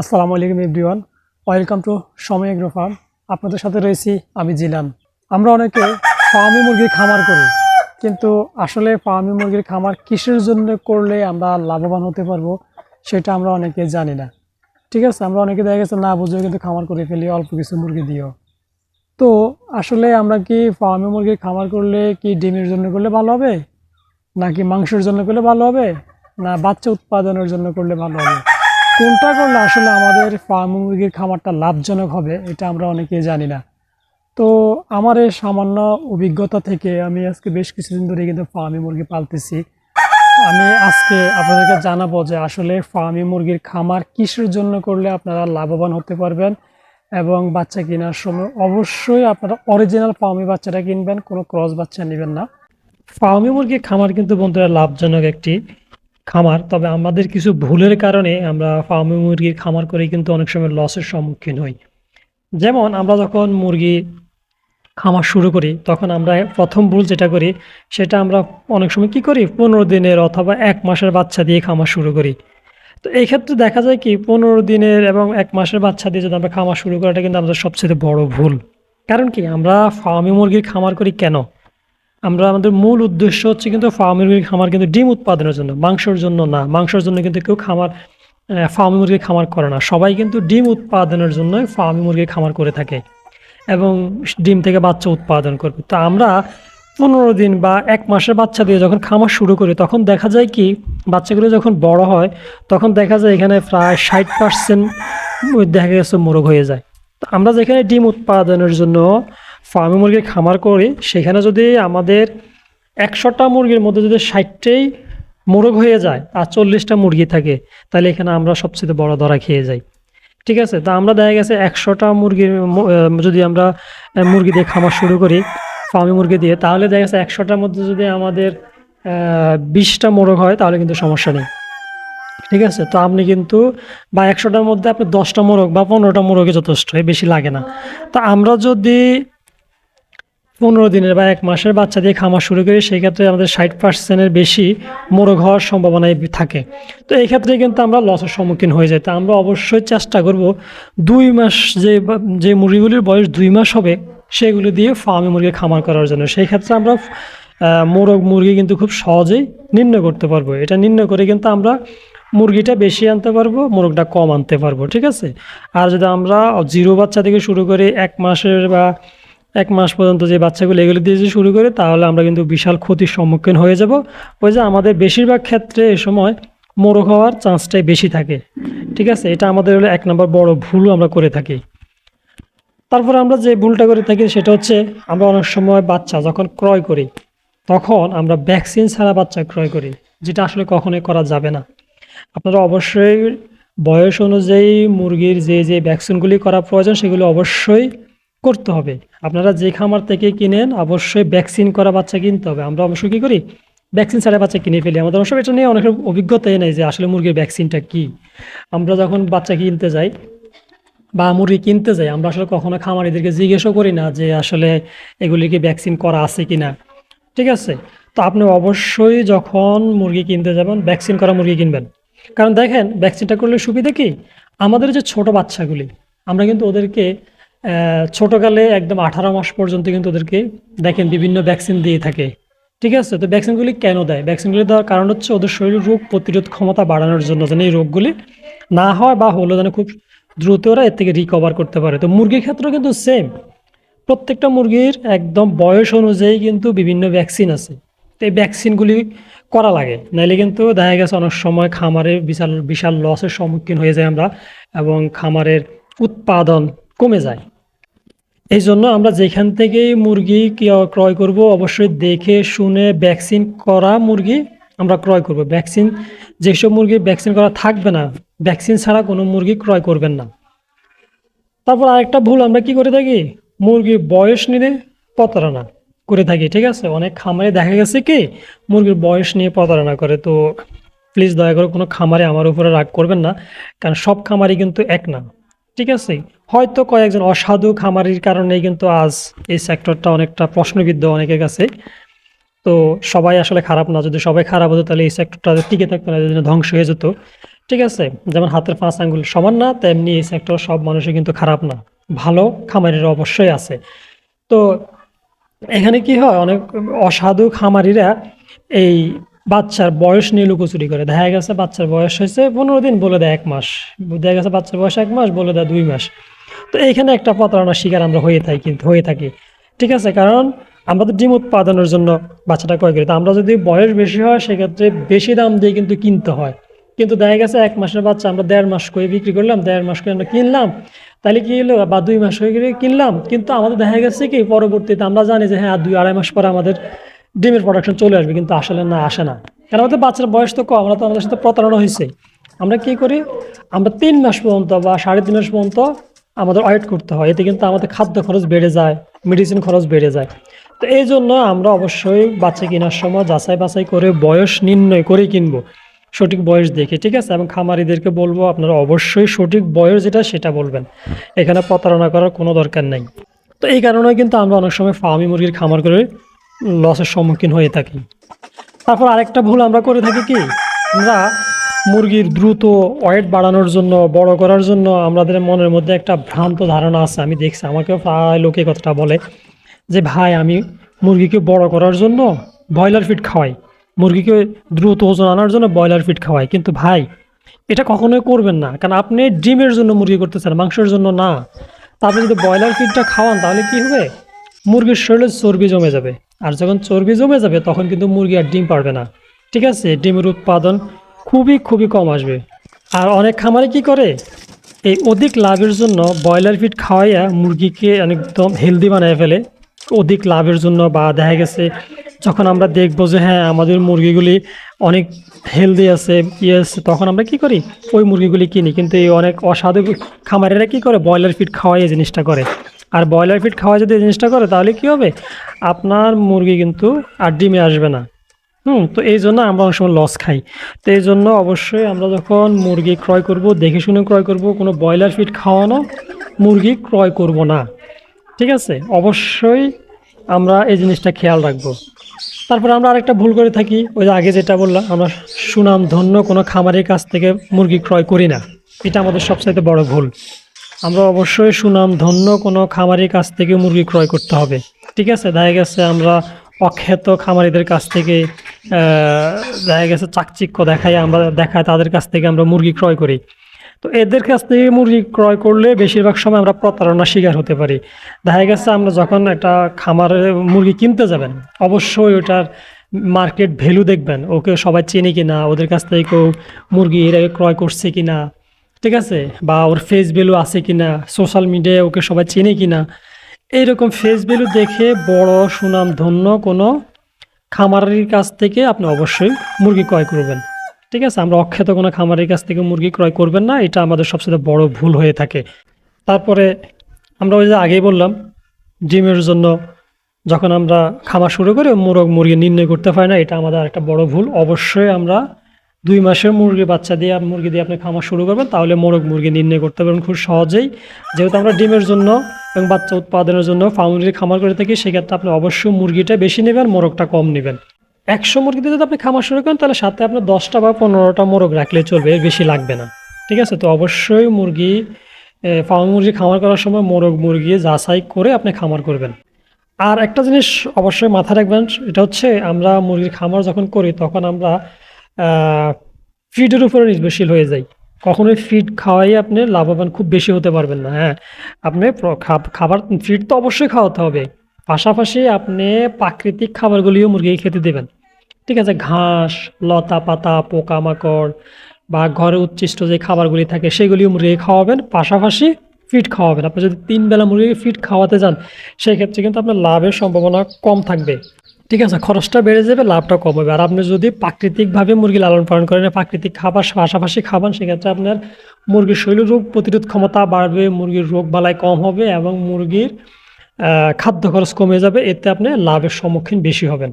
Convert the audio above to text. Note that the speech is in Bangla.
আসসালামু আলাইকুম everyone. Welcome to Somoy agro farm. আপনাদের সাথে রয়েছি আমি জিলান। আমরা অনেকে ফার্মি মুরগির খামার করি, কিন্তু আসলে ফার্মি মুরগির খামার কিসের জন্য করলে আমরা লাভবান হতে পারব, সেটা আমরা অনেকে জানি না। ঠিক আছে, আমরা অনেকে দেখা গেছে না বুঝেও কিন্তু খামার করে ফেলি, অল্প কিছু মুরগি দিয়েও। তো আসলে আমরা কি ফার্মি মুরগির খামার করলে কি ডিমের জন্য করলে ভালো হবে? নাকি মাংসের জন্য করলে ভালো হবে? না বাচ্চা উৎপাদনের জন্য করলে ভালো হবে? কোনটা করলে আসলে আমাদের ফার্ম মুরগির খামারটা লাভজনক হবে, এটা আমরা অনেকেই জানি না। তো আমার এই সামান্য অভিজ্ঞতা থেকে আমি আজকে বেশ কিছুদিন ধরে কিন্তু ফার্মি মুরগি পালতেছি। আমি আজকে আপনাদেরকে জানাব যে আসলে ফার্মি মুরগির খামার কিসের জন্য করলে আপনারা লাভবান হতে পারবেন এবং বাচ্চা কেনার সময় অবশ্যই আপনারা অরিজিনাল ফার্মি বাচ্চাটা কিনবেন, কোনো ক্রস বাচ্চা নেবেন না। ফার্মি মুরগির খামার কিন্তু বন্ধুরা লাভজনক একটি। খামার, তবে আমাদের কিছু ভুলের কারণে আমরা ফার্মি মুরগির খামার করে কিন্তু অনেক সময় লসের সম্মুখীন হই। যেমন আমরা যখন মুরগি খামার শুরু করি, তখন আমরা প্রথম ভুল যেটা করি, সেটা আমরা অনেক সময় কি করি? পনেরো দিনের অথবা এক মাসের বাচ্চা দিয়ে খামার শুরু করি। তো এই ক্ষেত্রে দেখা যায় কি, পনেরো দিনের এবং এক মাসের বাচ্চা দিয়ে যদি আমরা খামার শুরু করাটা কিন্তু আমাদের সবচেয়ে বড় ভুল। কারণ কি, আমরা ফার্মি মুরগির খামার করি কেন? আমরা আমাদের মূল উদ্দেশ্য হচ্ছে কিন্তু ফার্মি মুরগির খামার কিন্তু ডিম উৎপাদনের জন্য, মাংসের জন্য না। মাংসের জন্য কিন্তু কেউ খামার ফার্মি মুরগির খামার করে না। সবাই কিন্তু ডিম উৎপাদনের জন্য ফার্মি মুরগির খামার করে থাকে এবং ডিম থেকে বাচ্চা উৎপাদন করবে। তো আমরা পনেরো দিন বা এক মাসের বাচ্চা দিয়ে যখন খামার শুরু করি, তখন দেখা যায় কি, বাচ্চাগুলো যখন বড় হয়, তখন দেখা যায় এখানে প্রায় ষাট পার্সেন্ট দেখা গেছে মোরগ হয়ে যায়। তো আমরা যেখানে ডিম উৎপাদনের জন্য ফার্মি মুরগির খামার করি, সেখানে যদি আমাদের একশোটা মুরগির মধ্যে যদি ষাটটাই মোরগ হয়ে যায় আর চল্লিশটা মুরগি থাকে, তাহলে এখানে আমরা সবচেয়ে বড় ধরা খেয়ে যাই। ঠিক আছে? তা আমরা দেখা গেছে একশোটা মুরগির যদি আমরা মুরগি দিয়ে খামার শুরু করি, ফার্মি মুরগি দিয়ে, তাহলে দেখা গেছে একশোটার মধ্যে যদি আমাদের বিশটা মোরগ হয়, তাহলে কিন্তু সমস্যা নেই। ঠিক আছে? তো আপনি কিন্তু, বা একশোটার মধ্যে আপনি দশটা মোরগ বা পনেরোটা মোরগে যথেষ্ট বেশি লাগে না। তো আমরা যদি পনেরো দিনের বা এক মাসের বাচ্চা দিয়ে খামার শুরু করি, সেই ক্ষেত্রে আমাদের ষাট পার্সেন্টের বেশি মোরগ হওয়ার সম্ভাবনাই থাকে। তো এই ক্ষেত্রে কিন্তু আমরা লসের সম্মুখীন হয়ে যাই। তো আমরা অবশ্যই চেষ্টা করব দুই মাস যে যে মুরগিগুলির বয়স দুই মাস হবে, সেগুলো দিয়ে ফার্মে মুরগি খামার করার জন্য। সেই ক্ষেত্রে আমরা মোরগ মুরগি কিন্তু খুব সহজেই নির্ণয় করতে পারব। এটা নির্ণয় করে কিন্তু আমরা মুরগিটা বেশি আনতে পারব, মোরগটা কম আনতে পারব, ঠিক আছে? আর যদি আমরা জিরো বাচ্চা থেকে শুরু করে এক মাসের বা এক মাস পর্যন্ত যে বাচ্চাগুলো এগুলো দিয়ে যদি শুরু করি, তাহলে আমরা কিন্তু বিশাল ক্ষতির সম্মুখীন হয়ে যাব। ওই যে আমাদের বেশিরভাগ ক্ষেত্রে এ সময় মোরগ হওয়ার চান্সটাই বেশি থাকে। ঠিক আছে? এটা আমাদের হলো এক নম্বর বড় ভুলও আমরা করে থাকি। তারপর আমরা যে ভুলটা করে থাকি সেটা হচ্ছে, আমরা অনেক সময় বাচ্চা যখন ক্রয় করি, তখন আমরা ভ্যাকসিন ছাড়া বাচ্চা ক্রয় করি, যেটা আসলে কখনোই করা যাবে না। আপনারা অবশ্যই বয়স অনুযায়ী মুরগির যে যে ভ্যাকসিনগুলি করা প্রয়োজন, সেগুলো অবশ্যই করতে হবে। আপনারা যে খামার থেকে কিনেন, অবশ্যই ভ্যাকসিন করা বাচ্চা কিনতে হবে। আমরা অবশ্যই কী করি? ভ্যাকসিন ছাড়া বাচ্চা কিনে ফেলি। আমাদের অবশ্য এটা নিয়ে অনেক অভিজ্ঞতাই নেই যে আসলে মুরগির ভ্যাকসিনটা কী। আমরা যখন বাচ্চা কিনতে যাই বা মুরগি কিনতে যাই, আমরা আসলে কখনো খামারিদেরকে জিজ্ঞেসও করি না যে আসলে এগুলিকে ভ্যাকসিন করা আছে কি না ঠিক আছে? তো আপনি অবশ্যই যখন মুরগি কিনতে যাবেন ভ্যাকসিন করা মুরগি কিনবেন। কারণ দেখেন ভ্যাকসিনটা করলে সুবিধা কি? আমাদের যে ছোট বাচ্চাগুলি, আমরা কিন্তু ওদেরকে ছোটকালে একদম আঠারো মাস পর্যন্ত কিন্তু ওদেরকে দেখেন বিভিন্ন ভ্যাকসিন দিয়ে থাকে। ঠিক আছে? তো ভ্যাকসিনগুলি কেন দেয়? ভ্যাকসিনগুলি দেওয়ার কারণ হচ্ছে ওদের শরীরের রোগ প্রতিরোধ ক্ষমতা বাড়ানোর জন্য যেন এই রোগগুলি না হয় বা হলো যেন খুব দ্রুত ওরা এর থেকে রিকভার করতে পারে। তো মুরগির ক্ষেত্রেও কিন্তু সেম প্রত্যেকটা মুরগির একদম বয়স অনুযায়ী কিন্তু বিভিন্ন ভ্যাকসিন আছে। তো এই ভ্যাকসিনগুলি করা লাগে। নাইলে কিন্তু দেখা গেছে অনেক সময় খামারে বিশাল বিশাল লসের সম্মুখীন হয়ে যায় আমরা এবং খামারের উৎপাদন কমে যায়। এই জন্য আমরা যেখান থেকেই মুরগি ক্রয় করব, অবশ্যই দেখে শুনে ভ্যাকসিন করা মুরগি আমরা ক্রয় করব। ভ্যাকসিন, যেসব মুরগি ভ্যাকসিন করা থাকবে না, ভ্যাকসিন ছাড়া কোনো মুরগি ক্রয় করবেন না। তারপর আরেকটা ভুল আমরা কি করে থাকি? মুরগির বয়স নিয়ে প্রতারণা করে থাকি, ঠিক আছে? অনেক খামারে দেখা গেছে কি, মুরগির বয়স নিয়ে প্রতারণা করে। তো প্লিজ দয়া করে কোনো খামারে আমার উপরে রাগ করবেন না, কারণ সব খামারই কিন্তু এক না। ঠিক আছে? হয়তো কয়েকজন অসাধু খামারির কারণেই কিন্তু আজ এই সেক্টরটা অনেকটা প্রশ্নবিদ্ধ অনেকের কাছে। তো সবাই আসলে খারাপ না, যদি সবাই খারাপ হতো তাহলে এই সেক্টরটা টিকে থাকতো না যদি ধ্বংস হয়ে যেত। ঠিক আছে? যেমন হাতের পাঁচ আঙ্গুল সমান না, তেমনি এই সেক্টর সব মানুষই কিন্তু খারাপ না। ভালো খামারিরা অবশ্যই আছে। তো এখানে কি হয়? অনেক অসাধু খামারিরা এই বাচ্চার বয়স নিয়ে লুকোচুরি করে। দেখা গেছে বাচ্চার বয়স হয়েছে পনেরো দিন বলে দেয় এক মাস। দেখা গেছে বাচ্চার বয়স এক মাস বলে দেয় দুই মাস। তো এইখানে একটা প্রতারণার শিকার আমরা হয়ে থাকি কিন্তু হয়ে থাকি। ঠিক আছে? কারণ আমরা তো ডিম উৎপাদনের জন্য বাচ্চাটা ক্রয় করি। তো আমরা যদি বয়স বেশি হয়, সেক্ষেত্রে বেশি দাম দিয়ে কিন্তু কিনতে হয়। কিন্তু দেখা গেছে এক মাসের বাচ্চা আমরা দেড় মাস করে বিক্রি করলাম, দেড় মাস করে আমরা কিনলাম। তাহলে কি হলো? বা দুই মাস হয়ে গেলে কিনলাম। কিন্তু আমাদের দেখা গেছে কি, পরবর্তীতে আমরা জানি যে হ্যাঁ দুই আড়াই মাস পরে আমাদের ডিমের প্রোডাকশন চলে আসবে, কিন্তু আসলে না, আসে না। কারণ আমাদের বাচ্চার বয়স তো কম, আমরা তো আমাদের সাথে প্রতারণা হয়েছে। আমরা কি করি? আমরা তিন মাস পর্যন্ত বা সাড়ে তিন মাস পর্যন্ত আমাদের ওয়েট করতে হয়। এতে কিন্তু আমাদের খাদ্য খরচ বেড়ে যায় মেডিসিন খরচ বেড়ে যায়। তো এই জন্য আমরা অবশ্যই বাচ্চা কেনার সময় যাচাই বাছাই করে বয়স নির্ণয় করে কিনবো, সঠিক বয়স দেখে, ঠিক আছে? এবং খামারিদেরকে বলব, আপনারা অবশ্যই সঠিক বয়স যেটা, সেটা বলবেন। এখানে প্রতারণা করার কোনো দরকার নেই। তো এই কারণে কিন্তু আমরা অনেক সময় ফার্মি মুরগির খামার করে লসের সম্মুখীন হয়ে থাকি। তারপর আরেকটা ভুল আমরা করে থাকি কি? আমরা মুরগির দ্রুত ওয়েট বাড়ানোর জন্য, বড় করার জন্য আমাদের মনের মধ্যে একটা ভ্রান্ত ধারণা আছে। আমি দেখছি, আমাকেও প্রায় লোকে কথাটা বলে যে, ভাই, আমি মুরগিকে বড় করার জন্য ব্রয়লার ফিড খাওয়াই। মুরগিকে দ্রুত ওজন আনার জন্য ব্রয়লার ফিড খাওয়াই। কিন্তু ভাই, এটা কখনোই করবেন না। কারণ আপনি ডিমের জন্য মুরগি করতেছেন, মাংসের জন্য না। তা আপনি যদি ব্রয়লার ফিডটা খাওয়ান, তাহলে কি হবে? মুরগির শরীরে চর্বি জমে যাবে। আর যখন চর্বি জমে যাবে, তখন কিন্তু মুরগি আর ডিম পারবে না। ঠিক আছে? ডিমের উৎপাদন খুবই খুবই কম আসবে। আর অনেক খামারে কি করে? এই অধিক লাভের জন্য ব্রয়লার ফিড খাওয়াইয়া মুরগিকে একদম হেলদি বানায় ফেলে। অধিক লাভের জন্য বা দেখা গেছে, যখন আমরা দেখব যে হ্যাঁ আমাদের মুরগিগুলি অনেক হেলদি আছে ইয়ে আছে, তখন আমরা কি করি? ওই মুরগিগুলি কিনি। কিন্তু এই অনেক অসাধু খামারেরা কি করে? ব্রয়লার ফিড খাওয়াই এই জিনিসটা করে। আর ব্রয়লার ফিড খাওয়া যদি জিনিসটা করে, তাহলে কি হবে? আপনার মুরগি কিন্তু আর ডিমে আসবে না। হুম, তো এই জন্য আমরা অনেক সময় লস খাই। তো এই জন্য অবশ্যই আমরা যখন মুরগি ক্রয় করব, দেখে শুনে ক্রয় করব, কোনো ব্রয়লার ফিড খাওয়ানো মুরগি ক্রয় করব না। ঠিক আছে? অবশ্যই আমরা এই জিনিসটা খেয়াল রাখব। তারপরে আমরা আরেকটা ভুল করে থাকি। ওই যে আগে যেটা বললাম, আমরা সুনাম ধন্য কোনো খামারের কাছ থেকে মুরগি ক্রয় করি না। এটা আমাদের সবচাইতে বড় ভুল। আমরা অবশ্যই সুনাম ধন্য কোনো খামারের কাছ থেকে মুরগি ক্রয় করতে হবে। ঠিক আছে? দেখা গেছে আমরা অখ্যাত খামারিদের কাছ থেকে দেখা গেছে চাকচিক্য দেখাই আমরা দেখায় তাদের কাছ থেকে আমরা মুরগি ক্রয় করি। তো এদের কাছ থেকে মুরগি ক্রয় করলে বেশিরভাগ সময় আমরা প্রতারণার শিকার হতে পারি। দেখা গেছে আমরা যখন একটা খামারে মুরগি কিনতে যাবেন, অবশ্যই ওটার মার্কেট ভ্যালু দেখবেন। ওকে সবাই চেনে কিনা? ওদের কাছ থেকে কেউ মুরগি এর ক্রয় করছে কিনা? ঠিক আছে? বা ওর ফেস ভ্যালু আছে কিনা সোশ্যাল মিডিয়ায় ওকে সবাই চেনে কিনা এইরকম ফেস ভ্যালু দেখে বড় সুনাম ধন্য কোনো খামারের কাছ থেকে আপনি অবশ্যই মুরগি ক্রয় করবেন। ঠিক আছে? আমরা অখ্যাত কোনো খামারের কাছ থেকে মুরগি ক্রয় করবেন না, এটা আমাদের সবচেয়ে বড় ভুল হয়ে থাকে। তারপরে আমরা ওই যে আগেই বললাম, ডিমের জন্য যখন আমরা খামার শুরু করি, মোরগ মুরগি নির্ণয় করতে পারি না, এটা আমাদের একটা বড় ভুল। অবশ্যই আমরা দুই মাসের মুরগি, বাচ্চা দিয়ে, মুরগি দিয়ে আপনি খামার শুরু করবেন, তাহলে মোরগ মুরগি নির্ণয় করতে পারবেন খুব সহজেই। যেহেতু আমরা ডিমের জন্য এবং বাচ্চা উৎপাদনের জন্য ফার্মের খামার করে থাকি, সেক্ষেত্রে আপনি অবশ্যই মুরগিটা বেশি নেবেন, মোরগটা কম নেবেন। একশো মুরগিতে যদি আপনি খামার শুরু করেন, তাহলে সাথে আপনার দশটা বা পনেরোটা মোরগ রাখলে চলবে বেশি লাগবে না। ঠিক আছে? তো অবশ্যই মুরগি ফার্ম মুরগি খামার করার সময় মোরগ মুরগি যাচাই করে আপনি খামার করবেন। আর একটা জিনিস অবশ্যই মাথায় রাখবেন এটা হচ্ছে আমরা মুরগির খামার যখন করি, তখন আমরা ফিডের উপরে নির্ভরশীল হয়ে যাই কখনোই ফিড খাওয়াই আপনি লাভবান খুব বেশি হতে পারবেন না হ্যাঁ। আপনি খাবার ফিড তো অবশ্যই খাওয়াতে হবে। পাশাপাশি আপনি প্রাকৃতিক খাবারগুলিও মুরগিকে খেতে দেবেন। ঠিক আছে, ঘাস, লতা পাতা, পোকামাকড় বা ঘরে উচ্ছিষ্ট যে খাবারগুলি থাকে সেগুলিও মুরগিকে খাওয়াবেন। পাশাপাশি ফিড খাওয়াবেন। আপনি যদি তিন বেলা মুরগিকে ফিড খাওয়াতে যান সেক্ষেত্রে কিন্তু আপনার লাভের সম্ভাবনা কম থাকবে। ঠিক আছে, খরচটা বেড়ে যাবে, লাভটা কম হবে আর আপনি যদি প্রাকৃতিকভাবে মুরগি লালন পালন করেন, প্রাকৃতিক খাবার পাশাপাশি খাবান, সেক্ষেত্রে আপনার মুরগির শরীর রোগ প্রতিরোধ ক্ষমতা বাড়বে, মুরগির রোগ বালাই কম হবে এবং মুরগির খাদ্য খরচ কমে যাবে, এতে আপনি লাভের সম্মুখীন বেশি হবেন।